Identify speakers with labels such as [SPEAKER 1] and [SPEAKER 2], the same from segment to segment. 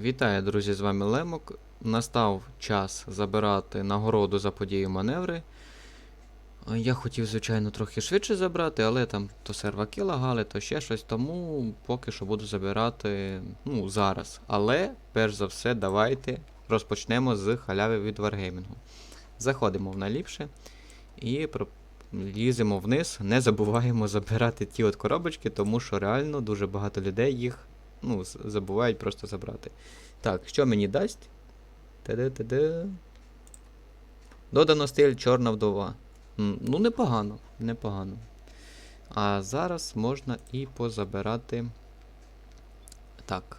[SPEAKER 1] Вітаю, друзі, з вами Лемок. Настав час забирати нагороду за подію маневри. Я хотів, звичайно, трохи швидше забрати, але там то серваки лагали, то ще щось, тому поки що буду забирати ну, зараз. Але, перш за все, давайте розпочнемо з халяви від Wargaming. Заходимо в найліпше і про- ліземо вниз. Не забуваємо забирати ті от коробочки, тому що реально дуже багато людей їх ну, забувають просто забрати. Так, що мені дасть? Та-да-та-да. Додано стиль чорна вдова. Ну, непогано, непогано. А зараз можна і позабирати. Так,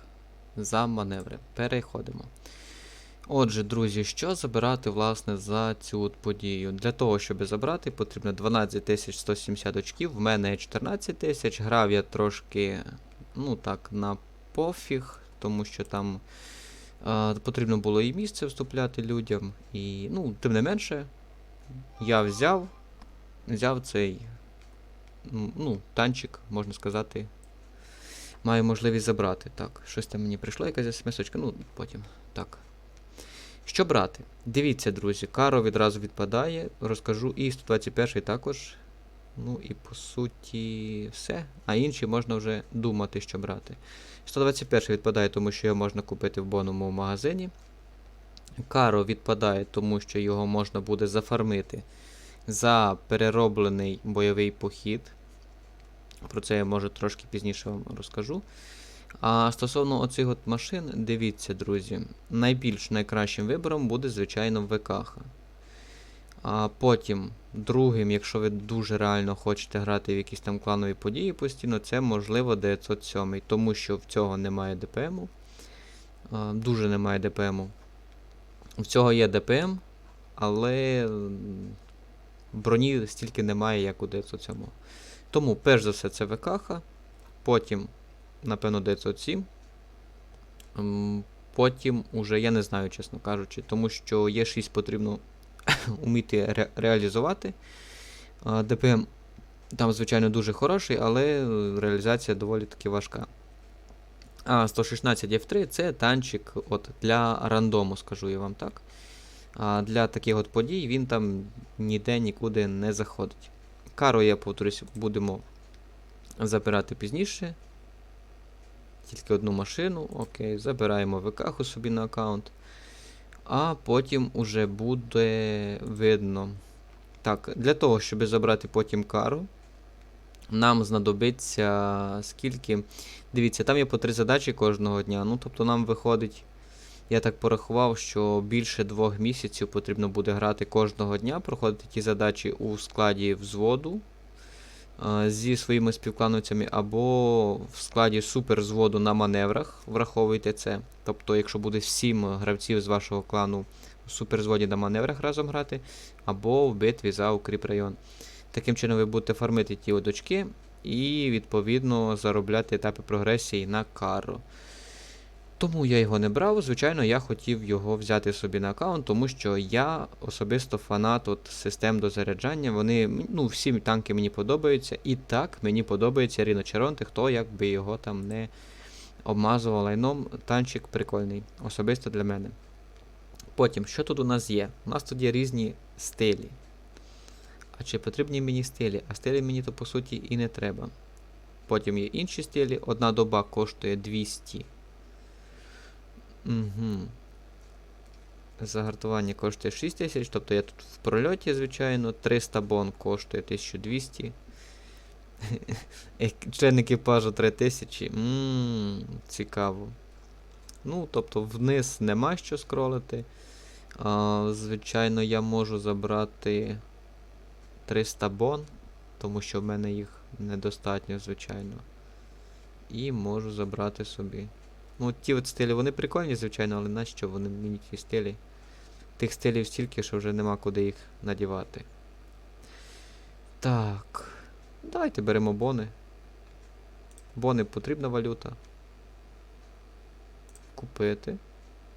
[SPEAKER 1] за маневри. Переходимо. Отже, друзі, що забирати, власне, за цю подію? Для того, щоб забрати, потрібно 12 170 очків. В мене 14 тисяч. Грав я трошки, ну так, на пофіг, тому що там е, потрібно було і місце вступляти людям. І, ну, тим не менше, я взяв, взяв цей ну, танчик, можна сказати. Маю можливість забрати. Так, щось там мені прийшло, якась смс-очка, ну, потім. Так. Що брати? Дивіться, друзі, каро відразу відпадає, розкажу і 121 також. Ну і по суті все. А інші можна вже думати, що брати. 121 відпадає, тому що його можна купити в боному магазині. Каро відпадає, тому що його можна буде зафармити за перероблений бойовий похід. Про це я може трошки пізніше вам розкажу. А стосовно оцих от машин, дивіться, друзі, найбільш найкращим вибором буде, звичайно, ВКХ. А потім, другим, якщо ви дуже реально хочете грати в якісь там кланові події постійно, це можливо 907, тому що в цього немає ДПМу. Дуже немає ДПМу. В цього є ДПМ, але броні стільки немає, як у 907. Тому, перш за все, це ВКХ, потім, напевно, 907. м, Потім уже я не знаю, чесно кажучи, тому що Є6 потрібно уміти ре- реалізувати. ДПМ там, звичайно, дуже хороший, але реалізація доволі таки важка. А 116 F3 це танчик от для рандому, скажу я вам так. А для таких от подій він там ніде нікуди не заходить. Каро, я повторюсь, будемо забирати пізніше. Тільки одну машину. Окей, забираємо ВК собі на аккаунт. А потім уже буде видно. Так, для того, щоб забрати потім кару, нам знадобиться скільки. Дивіться, там є по три задачі кожного дня. Ну, тобто нам виходить, я так порахував, що більше двох місяців потрібно буде грати кожного дня, проходити ті задачі у складі взводу зі своїми співклановцями, або в складі суперзводу на маневрах, враховуйте це. Тобто, якщо буде сім гравців з вашого клану у суперзводі на маневрах разом грати, або в битві за укріп район. Таким чином ви будете фармити ті очки і, відповідно, заробляти етапи прогресії на кару. Тому я його не брав. Звичайно, я хотів його взяти собі на аккаунт, тому що я особисто фанат от систем дозаряджання. Вони, ну, всі танки мені подобаються. І так мені подобається Ріночаронти, хто як би його там не обмазував лайном. Танчик прикольний, особисто для мене. Потім, що тут у нас є? У нас тут є різні стилі. А чи потрібні мені стилі? А стилі мені то по суті і не треба. Потім є інші стилі. Одна доба коштує 200. Угу. Загартування коштує 6 тисяч, тобто я тут в прольоті, звичайно, 300 бон коштує 1200. Ек- Член екіпажу 3000. Ммм, цікаво. Ну, тобто вниз нема що скролити. А, звичайно, я можу забрати 300 бон, тому що в мене їх недостатньо, звичайно. І можу забрати собі. Ну, ті от стилі, вони прикольні, звичайно, але нащо вони мені ті стилі? Тих стилів стільки, що вже нема куди їх надівати. Так. Давайте беремо бони. Бони потрібна валюта. Купити.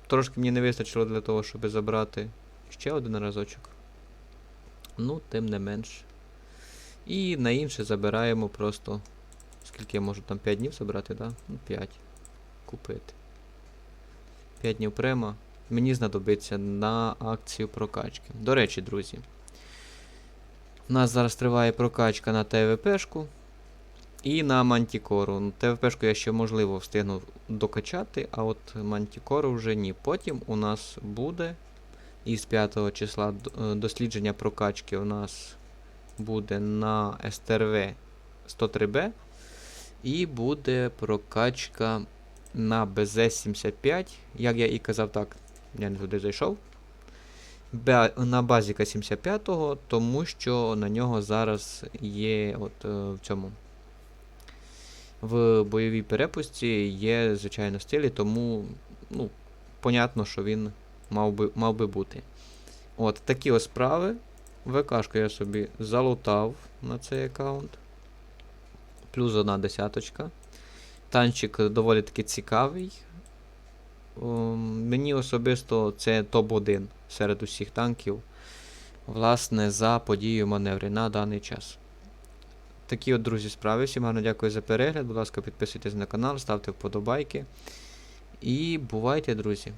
[SPEAKER 1] Трошки мені не вистачило для того, щоб забрати ще один разочок. Ну, тим не менш. І на інше забираємо просто. Скільки я можу там 5 днів забрати? Да? Ну, 5. Купити. 5 днів према мені знадобиться на акцію прокачки. До речі, друзі. У нас зараз триває прокачка на ТВПшку і на Мантікору. Ну, ТВПшку я ще можливо встигну докачати, а от Мантікору вже ні. Потім у нас буде із 5 числа е, дослідження прокачки у нас буде на СТРВ 103Б. І буде прокачка на БЗ-75. Як я і казав, так, я не туди зайшов. На базіка 75-го, тому що на нього зараз є от е, в цьому. В бойовій перепустці є, звичайно, стилі, тому, ну, понятно, що він мав би, мав би бути. От, такі ось справи. ВКшку я собі залутав на цей аккаунт. Плюс одна десяточка. Танчик доволі таки цікавий. Ем, Мені особисто це топ-1 серед усіх танків. Власне, за подією маневри на даний час. Такі от, друзі, справи. Всім гарно дякую за перегляд. Будь ласка, підписуйтесь на канал, ставте вподобайки. І бувайте, друзі!